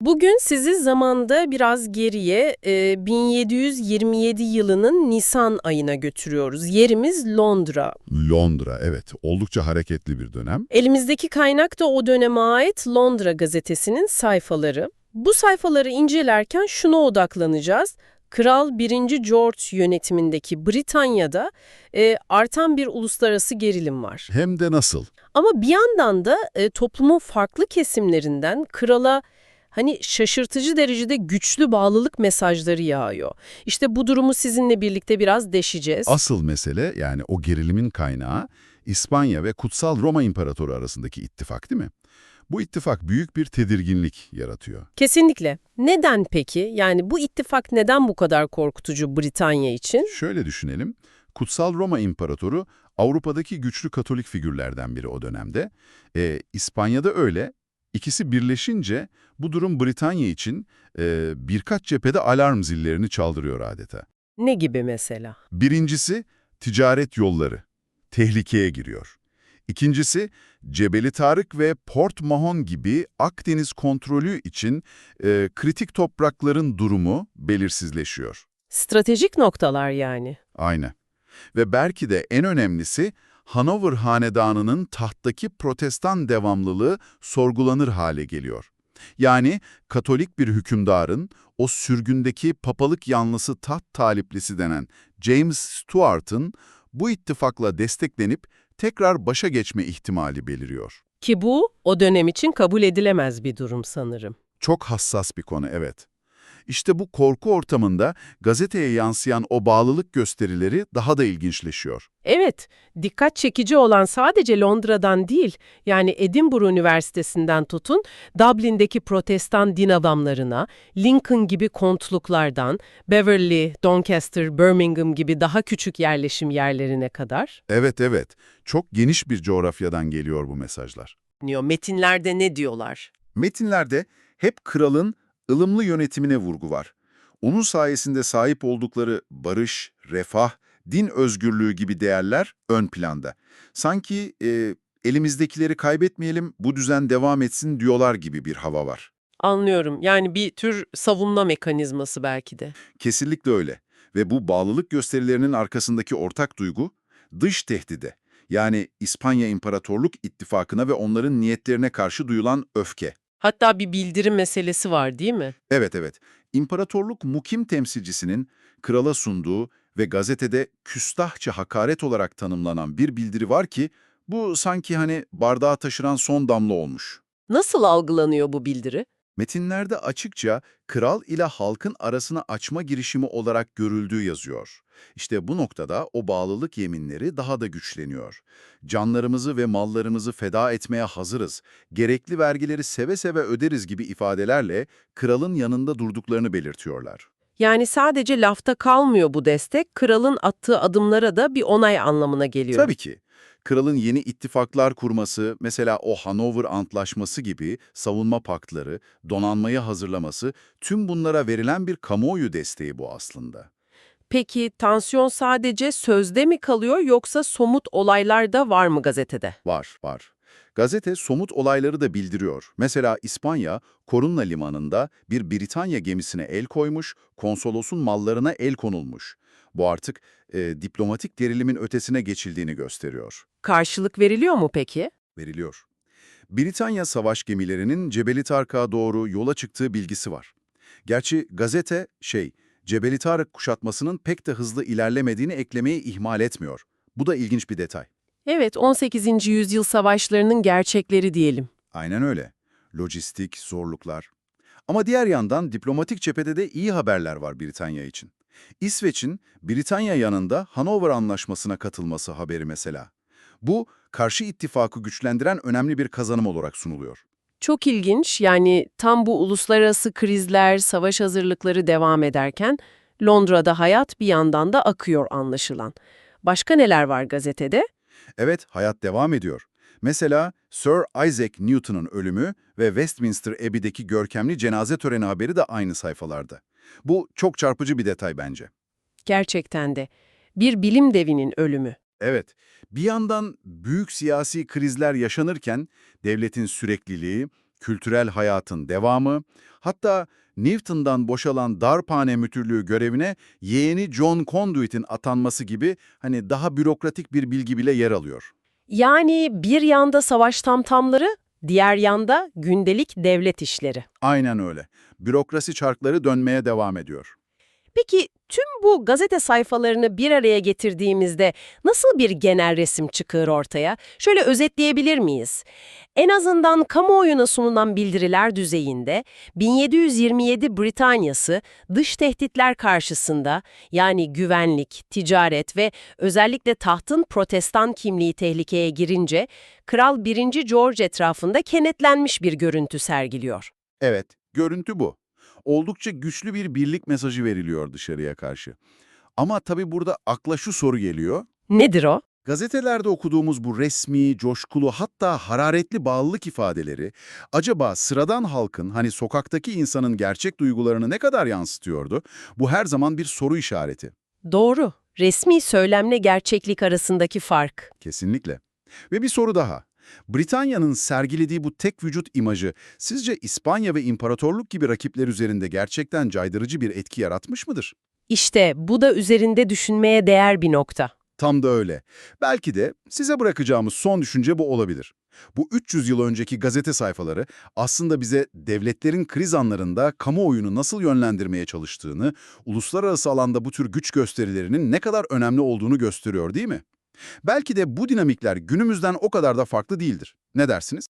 Bugün sizi zamanda biraz geriye e, 1727 yılının Nisan ayına götürüyoruz. Yerimiz Londra. Londra, evet. Oldukça hareketli bir dönem. Elimizdeki kaynak da o döneme ait Londra gazetesinin sayfaları. Bu sayfaları incelerken şuna odaklanacağız. Kral 1. George yönetimindeki Britanya'da e, artan bir uluslararası gerilim var. Hem de nasıl? Ama bir yandan da e, toplumun farklı kesimlerinden krala hani şaşırtıcı derecede güçlü bağlılık mesajları yağıyor. İşte bu durumu sizinle birlikte biraz deşeceğiz. Asıl mesele yani o gerilimin kaynağı İspanya ve Kutsal Roma İmparatoru arasındaki ittifak değil mi? Bu ittifak büyük bir tedirginlik yaratıyor. Kesinlikle. Neden peki? Yani bu ittifak neden bu kadar korkutucu Britanya için? Şöyle düşünelim. Kutsal Roma İmparatoru Avrupa'daki güçlü Katolik figürlerden biri o dönemde. Ee, İspanya'da öyle. İkisi birleşince bu durum Britanya için e, birkaç cephede alarm zillerini çaldırıyor adeta. Ne gibi mesela? Birincisi ticaret yolları tehlikeye giriyor. İkincisi Cebeli Tarık ve Port Mahon gibi Akdeniz kontrolü için e, kritik toprakların durumu belirsizleşiyor. Stratejik noktalar yani. Aynen. Ve belki de en önemlisi Hanover Hanedanı'nın tahttaki protestan devamlılığı sorgulanır hale geliyor. Yani Katolik bir hükümdarın o sürgündeki papalık yanlısı taht taliplisi denen James Stuart'ın bu ittifakla desteklenip tekrar başa geçme ihtimali beliriyor. Ki bu o dönem için kabul edilemez bir durum sanırım. Çok hassas bir konu, evet. İşte bu korku ortamında gazeteye yansıyan o bağlılık gösterileri daha da ilginçleşiyor. Evet, dikkat çekici olan sadece Londra'dan değil, yani Edinburgh Üniversitesi'nden tutun, Dublin'deki protestan din adamlarına, Lincoln gibi kontluklardan, Beverly, Doncaster, Birmingham gibi daha küçük yerleşim yerlerine kadar. Evet evet, çok geniş bir coğrafyadan geliyor bu mesajlar. Metinlerde ne diyorlar? Metinlerde hep kralın ılımlı yönetimine vurgu var. Onun sayesinde sahip oldukları barış, refah, din özgürlüğü gibi değerler ön planda. Sanki e, elimizdekileri kaybetmeyelim, bu düzen devam etsin diyorlar gibi bir hava var. Anlıyorum, yani bir tür savunma mekanizması belki de. Kesinlikle öyle. Ve bu bağlılık gösterilerinin arkasındaki ortak duygu dış tehdide. Yani İspanya İmparatorluk İttifakı'na ve onların niyetlerine karşı duyulan öfke. Hatta bir bildirim meselesi var değil mi? Evet evet. İmparatorluk mukim temsilcisinin krala sunduğu ve gazetede küstahça hakaret olarak tanımlanan bir bildiri var ki bu sanki hani bardağa taşıran son damla olmuş. Nasıl algılanıyor bu bildiri? Metinlerde açıkça kral ile halkın arasını açma girişimi olarak görüldüğü yazıyor. İşte bu noktada o bağlılık yeminleri daha da güçleniyor. Canlarımızı ve mallarımızı feda etmeye hazırız, gerekli vergileri seve seve öderiz gibi ifadelerle kralın yanında durduklarını belirtiyorlar. Yani sadece lafta kalmıyor bu destek, kralın attığı adımlara da bir onay anlamına geliyor. Tabii ki. Kralın yeni ittifaklar kurması, mesela o Hanover Antlaşması gibi savunma paktları, donanmayı hazırlaması, tüm bunlara verilen bir kamuoyu desteği bu aslında. Peki tansiyon sadece sözde mi kalıyor yoksa somut olaylar da var mı gazetede? Var, var. Gazete somut olayları da bildiriyor. Mesela İspanya, Korunna Limanı'nda bir Britanya gemisine el koymuş, konsolosun mallarına el konulmuş. Bu artık e, diplomatik gerilimin ötesine geçildiğini gösteriyor. Karşılık veriliyor mu peki? Veriliyor. Britanya savaş gemilerinin Cebeli Tarık'a doğru yola çıktığı bilgisi var. Gerçi gazete şey, Cebeli Tarık kuşatmasının pek de hızlı ilerlemediğini eklemeyi ihmal etmiyor. Bu da ilginç bir detay. Evet, 18. yüzyıl savaşlarının gerçekleri diyelim. Aynen öyle. Lojistik, zorluklar. Ama diğer yandan diplomatik cephede de iyi haberler var Britanya için. İsveç'in Britanya yanında Hanover Anlaşması'na katılması haberi mesela. Bu, karşı ittifakı güçlendiren önemli bir kazanım olarak sunuluyor. Çok ilginç, yani tam bu uluslararası krizler, savaş hazırlıkları devam ederken Londra'da hayat bir yandan da akıyor anlaşılan. Başka neler var gazetede? Evet, hayat devam ediyor. Mesela Sir Isaac Newton'un ölümü ve Westminster Abbey'deki görkemli cenaze töreni haberi de aynı sayfalarda. Bu çok çarpıcı bir detay bence. Gerçekten de. Bir bilim devinin ölümü. Evet, bir yandan büyük siyasi krizler yaşanırken devletin sürekliliği, kültürel hayatın devamı, hatta Newton'dan boşalan darphane müdürlüğü görevine yeğeni John Conduit'in atanması gibi hani daha bürokratik bir bilgi bile yer alıyor. Yani bir yanda savaş tamtamları, diğer yanda gündelik devlet işleri. Aynen öyle. Bürokrasi çarkları dönmeye devam ediyor. Peki tüm bu gazete sayfalarını bir araya getirdiğimizde nasıl bir genel resim çıkıyor ortaya? Şöyle özetleyebilir miyiz? En azından kamuoyuna sunulan bildiriler düzeyinde 1727 Britanyası dış tehditler karşısında yani güvenlik, ticaret ve özellikle tahtın protestan kimliği tehlikeye girince Kral 1. George etrafında kenetlenmiş bir görüntü sergiliyor. Evet, görüntü bu. Oldukça güçlü bir birlik mesajı veriliyor dışarıya karşı. Ama tabii burada akla şu soru geliyor. Nedir o? Gazetelerde okuduğumuz bu resmi, coşkulu hatta hararetli bağlılık ifadeleri acaba sıradan halkın hani sokaktaki insanın gerçek duygularını ne kadar yansıtıyordu? Bu her zaman bir soru işareti. Doğru. Resmi söylemle gerçeklik arasındaki fark. Kesinlikle. Ve bir soru daha. Britanya'nın sergilediği bu tek vücut imajı sizce İspanya ve imparatorluk gibi rakipler üzerinde gerçekten caydırıcı bir etki yaratmış mıdır? İşte bu da üzerinde düşünmeye değer bir nokta. Tam da öyle. Belki de size bırakacağımız son düşünce bu olabilir. Bu 300 yıl önceki gazete sayfaları aslında bize devletlerin kriz anlarında kamuoyunu nasıl yönlendirmeye çalıştığını, uluslararası alanda bu tür güç gösterilerinin ne kadar önemli olduğunu gösteriyor değil mi? Belki de bu dinamikler günümüzden o kadar da farklı değildir. Ne dersiniz?